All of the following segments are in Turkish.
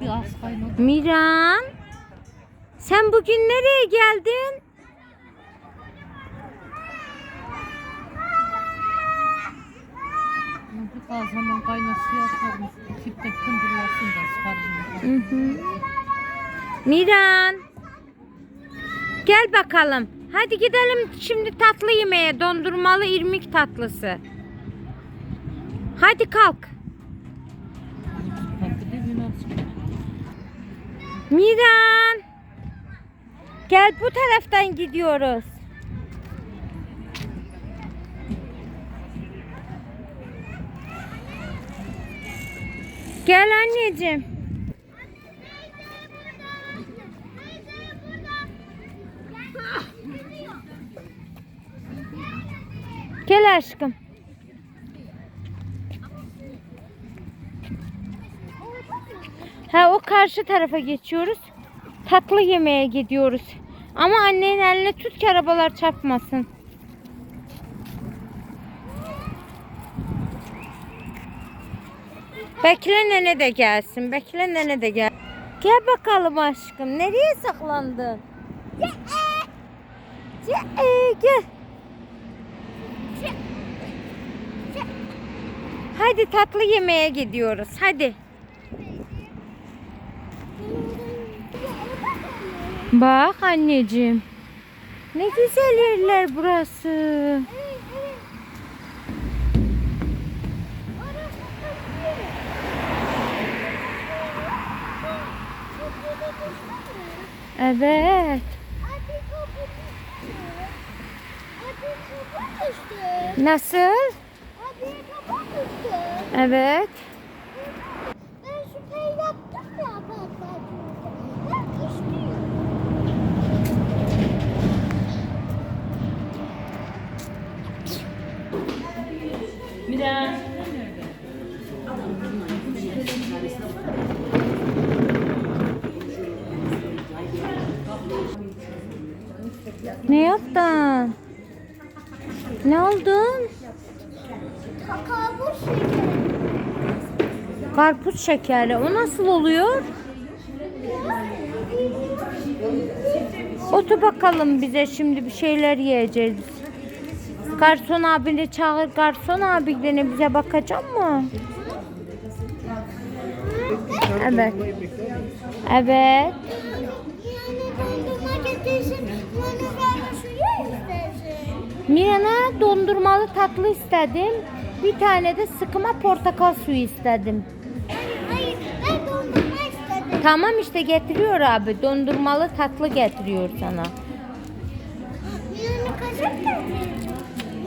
bir az kaynadı. Miran. Sen bugün nereye geldin? Az zaman kaynası yaparım. Tipte kındırlasın da Hı çıkarırım. hı. Miran. Gel bakalım. Hadi gidelim şimdi tatlı yemeğe. Dondurmalı irmik tatlısı. Hadi kalk. Miran. Gel bu taraftan gidiyoruz. Gel anneciğim. Gel aşkım. Ha o karşı tarafa geçiyoruz. Tatlı yemeğe gidiyoruz. Ama annenin eline tut ki arabalar çarpmasın. Bekle nene de gelsin. Bekle nene de gel. Gel bakalım aşkım. Nereye saklandın? Gel. Gel. Hadi tatlı yemeğe gidiyoruz. Hadi. Bak anneciğim. Ne güzel yerler burası. Evet. Nasıl? Evet. Ben şüpheyi yaptım ya bak bak. Ben istiyorum. Miran. Ne yaptın? Ne oldu? Kakao şekeri. Karpuz şekerli. O nasıl oluyor? Otur bakalım bize şimdi bir şeyler yiyeceğiz. Garson abini çağır. Garson abi bize bakacak mı? Evet. Evet. Mirana dondurmalı tatlı istedim. Bir tane de sıkıma portakal suyu istedim. Hayır ben dondurma istedim. Tamam işte getiriyor abi. Dondurmalı tatlı getiriyor sana. Yani kaşık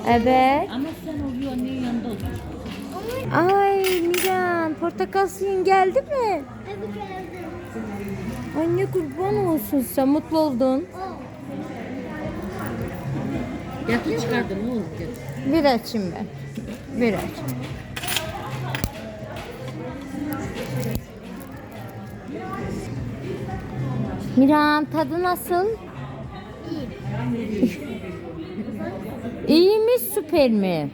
Evet. Ama sen oluyor annenin yanında otur. Ay portakal suyun geldi mi? Evet geldim. Anne kurban olsun sen mutlu oldun. Yatı çıkardım oğlum. Bir açayım ben. Bir aç. Miran tadı nasıl? İyi mi süper mi?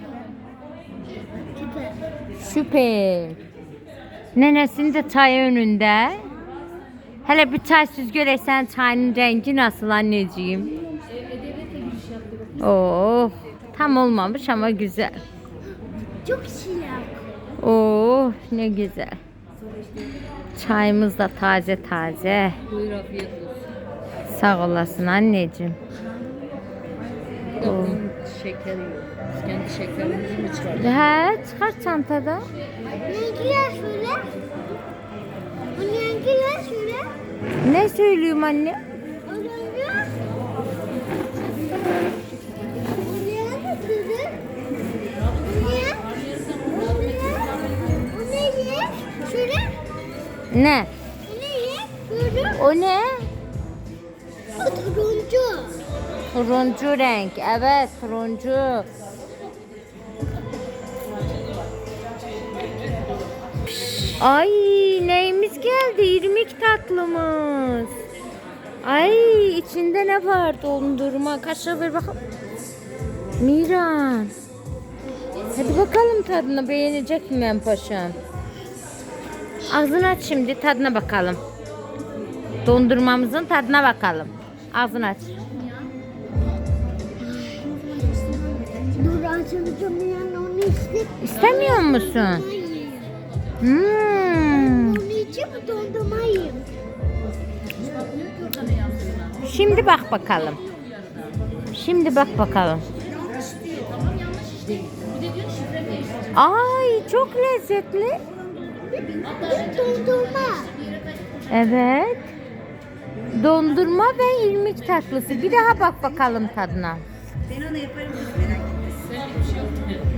Süper. Süper. Nenesinin de çay önünde. Hele bir çay süz göresen çayın rengi nasıl anneciğim? Oh, tam olmamış ama güzel. Çok sıcak. Oh, ne güzel. Çayımız da taze taze. Buyur afiyet olsun. Sağ olasın anneciğim. Bunun şekeri yok. Biz kendi şekerimizi mi çıkardık? He, çıkar çantada. Rengiler şöyle. Bu rengiler şöyle. Ne söylüyorum anne? O ne? Bu ne? O ne? O turuncu. Turuncu renk. Evet, turuncu. Ay neyimiz geldi? İrmik tatlımız. Ay içinde ne var? Dondurma. Kaşığı ver bakalım. Miran. Hadi bakalım tadına beğenecek mi ben paşam? Ağzını aç şimdi tadına bakalım. Dondurmamızın tadına bakalım. Ağzını aç. Dur açılacağım yani onu işte. İstemiyor musun? Hayır. Hmm. Onu için mi? Şimdi bak bakalım. Şimdi bak bakalım. Ay çok lezzetli. Dondurma. Evet. Dondurma ve irmik tatlısı. Bir daha bak bakalım tadına. Ben onu yaparım 네.